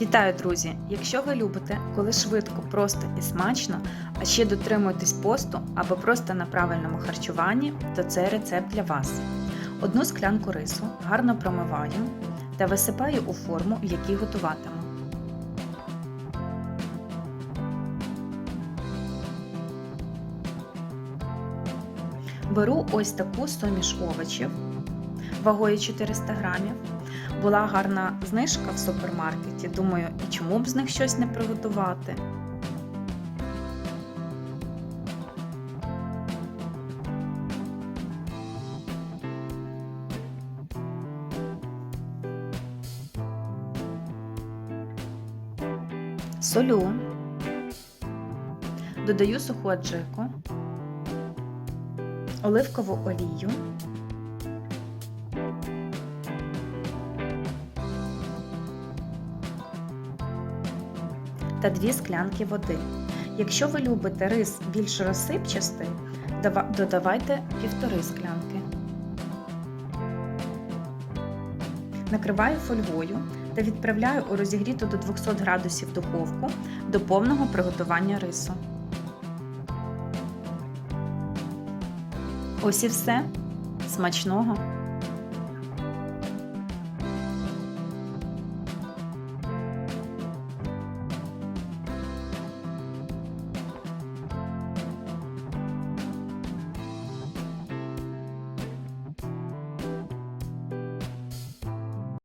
Вітаю, друзі! Якщо ви любите, коли швидко, просто і смачно, а ще дотримуєтесь посту або просто на правильному харчуванні, то це рецепт для вас. Одну склянку рису гарно промиваю та висипаю у форму, в якій готуватиму. Беру ось таку суміш овочів вагою 400 грамів. Була гарна знижка в супермаркеті. Думаю, і чому б з них щось не приготувати? Солю, додаю суху аджику, оливкову олію. Та 2 склянки води. Якщо ви любите рис більш розсипчастий, додавайте півтори склянки. Накриваю фольгою та відправляю у розігріту до 200 градусів духовку до повного приготування рису. Ось і все. Смачного!